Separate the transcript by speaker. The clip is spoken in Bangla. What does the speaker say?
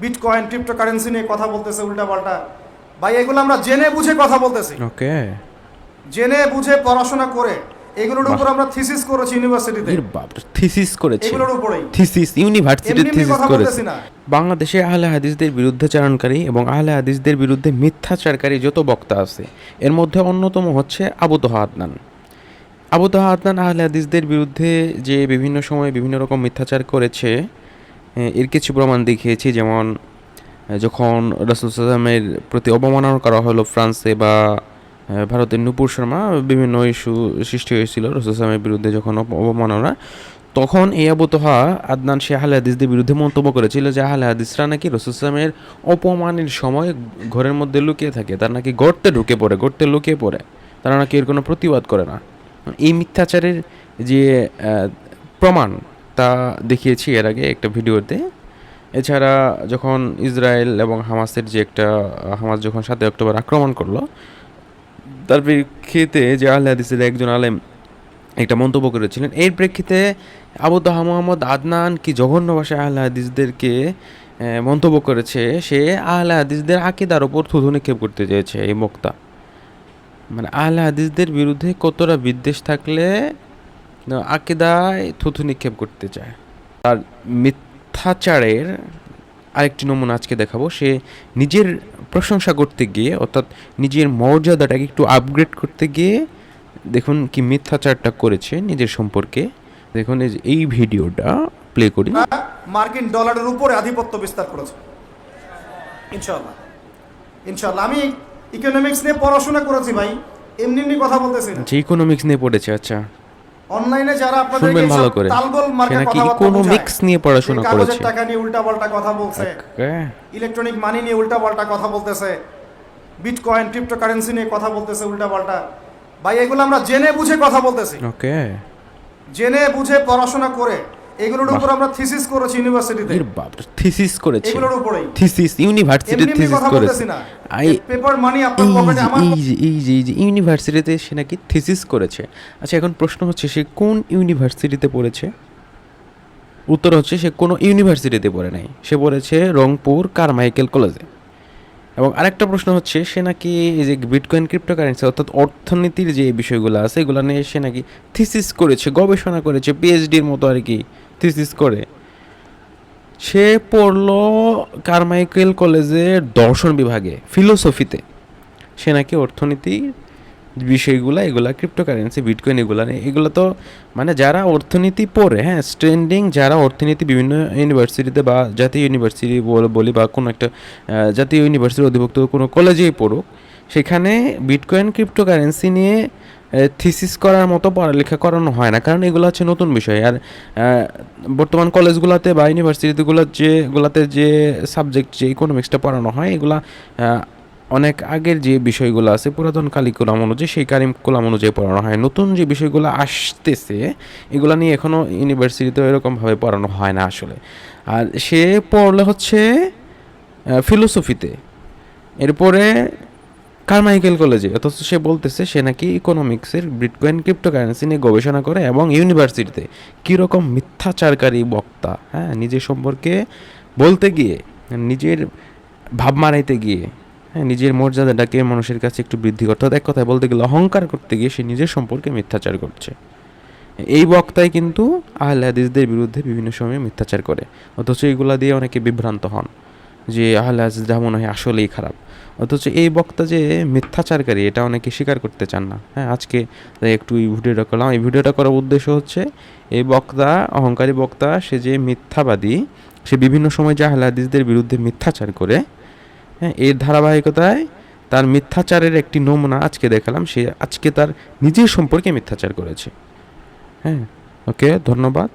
Speaker 1: বিটকয়েন ক্রিপ্টোকারেন্সি নিয়ে কথা বলতেছে উল্টাপাল্টা। ভাই এগুলো আমরা জেনে বুঝে কথা বলতেছি।
Speaker 2: ওকে
Speaker 1: জেনে বুঝে পড়াশোনা করে এগুলোর উপর আমরা থিসিস করেছি ইউনিভার্সিটিতে
Speaker 2: এর বাপ থিসিস করেছে।
Speaker 1: এগুলোর উপরেই।
Speaker 2: থিসিস ইউনিভার্সিটি থিসিস করেছে। বাংলাদেশে আহলে হাদিসদের বিরুদ্ধাচারণকারী এবং আহলে হাদিসদের বিরুদ্ধে মিথ্যাচারকারী যত বক্তা আছে এর মধ্যে অন্যতম হচ্ছে আবু তোহা আদনান। আবু তোহা আদনান আহলে হাদিসদের বিরুদ্ধে যে বিভিন্ন সময়ে বিভিন্ন রকম মিথ্যাচার করেছে এর কিছু প্রমাণ দেখিয়েছি, যেমন যখন রসুল সাল্লামের প্রতি অবমাননা করা হলো ফ্রান্সে বা ভারতের নুপুর শর্মা, বিভিন্ন ইস্যু সৃষ্টি হয়েছিল রসুল সাল্লামের বিরুদ্ধে যখন অবমাননা। তখন এই আবু তোহা আদনান সে আহলে হাদিসদের বিরুদ্ধে মন্তব্য করেছিল যে আহলে হাদিসরা নাকি রসুল সাল্লামের অপমানের সময় ঘরের মধ্যে লুকিয়ে থাকে, তার নাকি গর্তে ঢুকে পড়ে, গর্তে লুকিয়ে পড়ে, তারা নাকি এর কোনো প্রতিবাদ করে না। এই মিথ্যাচারের যে প্রমাণ তা দেখিয়েছি এর আগে একটা ভিডিওতে। এছাড়া যখন ইসরায়েল এবং হামাসের যে একটা, হামাস যখন সাতই অক্টোবর আক্রমণ করল, তার প্রেক্ষিতে যে আহলে হাদিসের একজন আলেম একটা মন্তব্য করেছিলেন, এর প্রেক্ষিতে আবু তাহা মোহাম্মদ আদনান কি জঘন্য ভাষায় আহলে হাদিসদেরকে মন্তব্য করেছে, সে আহলে হাদিসদের আকিদার ওপর থুথু নিক্ষেপ করতে চেয়েছে, এই বক্তা। মানে আহলে হাদিসদের বিরুদ্ধে কতটা বিদ্বেষ থাকলে আকিদায় থুথু নিক্ষেপ করতে চায়। তার মিথ্যাচারের আরেকটি নমুনা আজকে দেখাবো। সে নিজের প্রশংসা করতে গিয়ে অর্থাৎ নিজের মর্যাদাটাকে একটু আপগ্রেড করতে গিয়ে দেখুন কি মিথ্যাচারটা করেছে নিজের সম্পর্কে। দেখুন এই ভিডিওটা প্লে করি।
Speaker 1: মার্কিন ডলারের উপরে আধিপত্য বিস্তার করেছে। ইনশাল্লাহ ইনশাল্লাহ আমি ইকোনমিক্স নিয়ে পড়াশোনা করেছি ভাই। এমনি এমনি কথা বলতেছি
Speaker 2: যে ইকোনমিক্স নিয়ে পড়েছে আচ্ছা।
Speaker 1: অনলাইনে যারা আপনাদের
Speaker 2: শুনবেন ভালো করে।
Speaker 1: তালগোল মার্কা কথাবার্তা
Speaker 2: ইকোনমিক্স নিয়ে পড়াশোনা
Speaker 1: কাগজের
Speaker 2: করেছে?
Speaker 1: টাকা নিয়ে উল্টাপাল্টা কথা বলছে। ইলেকট্রনিক মানি নিয়ে উল্টাপাল্টা কথা বলতেছে। বিটকয়েন ক্রিপ্টোকারেন্সি নিয়ে কথা বলতেছে উল্টাপাল্টা। ভাই এগুলো আমরা জেনে বুঝে কথা বলতেছি।
Speaker 2: ওকে
Speaker 1: জেনে বুঝে পড়াশোনা করে এগুলোর উপর আমরা থিসিস করেছি ইউনিভার্সিটিতে
Speaker 2: বাপ থিসিস করেছে।
Speaker 1: এগুলোর উপরেই।
Speaker 2: থিসিস ইউনিভার্সিটি
Speaker 1: এমনি এমনি
Speaker 2: থিসিস করেছে। আই
Speaker 1: পেপার মানি আপনার পকেটে আমার
Speaker 2: এই যে এই যে এই যে ইউনিভার্সিটিতে সে নাকি থিসিস করেছে। আচ্ছা এখন প্রশ্ন হচ্ছে সে কোন ইউনিভার্সিটিতে পড়েছে? উত্তর হচ্ছে সে কোনো ইউনিভার্সিটিতে পড়ে নাই। সে পড়েছে রংপুর কারমাইকেল কলেজে এবং আরেকটা প্রশ্ন হচ্ছে সে নাকি এই যে বিটকয়েন ক্রিপ্টোকারেন্সি অর্থাৎ অর্থনীতির যে বিষয়গুলো আছে এগুলো নিয়ে সে নাকি থিসিস করেছে গবেষণা করেছে পিএইচডির মতো আর কি। থিসিস করে। সে পড়ল কারমাইকেল কলেজের দর্শন বিভাগে ফিলোসফিতে সে নাকি অর্থনীতি বিষয়গুলো, এগুলা ক্রিপ্টোকারেন্সি বিটকয়েন এগুলা এগুলো তো মানে যারা অর্থনীতি পড়ে হ্যাঁ স্ট্যান্ডিং যারা অর্থনীতি বিভিন্ন ইউনিভার্সিটিতে বা জাতীয় ইউনিভার্সিটি বলি বা কোনো একটা জাতীয় ইউনিভার্সিটির অধিভুক্ত কোনো কলেজেই পড়ুক, সেখানে বিটকয়েন ক্রিপ্টোকারেন্সি নিয়ে থিসিস করার মতো পড়ালেখা করানো হয় না। কারণ এগুলো হচ্ছে নতুন বিষয়। আর বর্তমান কলেজগুলোতে বা ইউনিভার্সিটিগুলো যেগুলোতে যে সাবজেক্ট যে ইকোনমিক্সটা পড়ানো হয়, এগুলা অনেক আগের যে বিষয়গুলো আছে, পুরাতন কালিকুলাম অনুযায়ী, সেই কারিকুলাম অনুযায়ী পড়ানো হয়। নতুন যে বিষয়গুলো আসতেছে, এগুলো নিয়ে এখনও ইউনিভার্সিটিতে এরকমভাবে পড়ানো হয় না আসলে। আর সে পড়লে হচ্ছে ফিলোসফিতে এরপরে কারমাইকেল কলেজে অথচ সে বলতেছে, সে নাকি ইকোনমিক্সের বিটকয়েন ক্রিপ্টোকারেন্সি নিয়ে গবেষণা করে এবং ইউনিভার্সিটিতে কীরকম মিথ্যাচারকারী বক্তা হ্যাঁ? নিজের সম্পর্কে বলতে গিয়ে, নিজের ভাব মারাইতে গিয়ে হ্যাঁ? নিজের মর্যাদাটাকে মানুষের কাছে একটু বৃদ্ধি করতে এক কথায় বলতে গেলে অহংকার করতে গিয়ে সে নিজের সম্পর্কে মিথ্যাচার করছে। এই বক্তাই কিন্তু আহলে হাদিসদের বিরুদ্ধে বিভিন্ন সময়ে মিথ্যাচার করে। অথচ এইগুলা দিয়ে অনেকে বিভ্রান্ত হন। যে আহলে হাদিসরা মনে হয় আসলেই খারাপ। অথচ এই বক্তা যে মিথ্যাচারকারী, এটা অনেকে স্বীকার করতে চান না। হ্যাঁ আজকে একটু এই ভিডিওটা করলাম। এই ভিডিওটা করার উদ্দেশ্য হচ্ছে, এই বক্তা, অহংকারী বক্তা, সে যে মিথ্যাবাদী, সে বিভিন্ন সময় যে আহলে হাদিসদের বিরুদ্ধে মিথ্যাচার করে হ্যাঁ এর ধারাবাহিকতায় তার মিথ্যাচারের একটি নমুনা আজকে দেখালাম। সে আজকে তার নিজের সম্পর্কে মিথ্যাচার করেছে। হ্যাঁ ওকে, ধন্যবাদ।